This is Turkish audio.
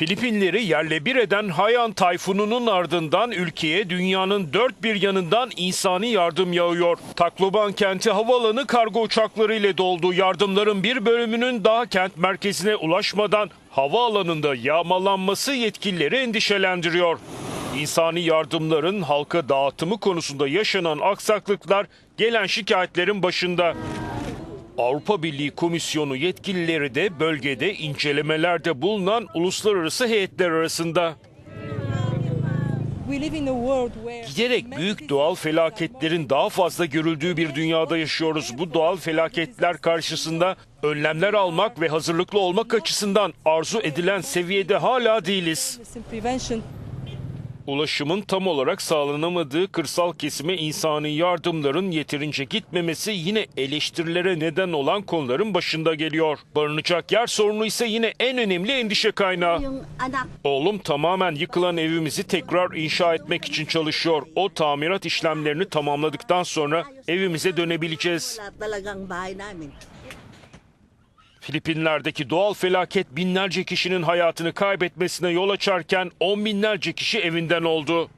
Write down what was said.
Filipinleri yerle bir eden Haiyan tayfununun ardından ülkeye dünyanın dört bir yanından insani yardım yağıyor. Tacloban kenti havaalanı kargo uçakları ile doldu. Yardımların bir bölümünün daha kent merkezine ulaşmadan havaalanında yağmalanması yetkilileri endişelendiriyor. İnsani yardımların halka dağıtımı konusunda yaşanan aksaklıklar gelen şikayetlerin başında. Avrupa Birliği Komisyonu yetkilileri de bölgede incelemelerde bulunan uluslararası heyetler arasında. Giderek büyük doğal felaketlerin daha fazla görüldüğü bir dünyada yaşıyoruz. Bu doğal felaketler karşısında önlemler almak ve hazırlıklı olmak açısından arzu edilen seviyede hala değiliz. Ulaşımın tam olarak sağlanamadığı kırsal kesime insani yardımların yeterince gitmemesi yine eleştirilere neden olan konuların başında geliyor. Barınacak yer sorunu ise yine en önemli endişe kaynağı. Oğlum tamamen yıkılan evimizi tekrar inşa etmek için çalışıyor. O tamirat işlemlerini tamamladıktan sonra evimize dönebileceğiz. Filipinler'deki doğal felaket binlerce kişinin hayatını kaybetmesine yol açarken on binlerce kişi evinden oldu.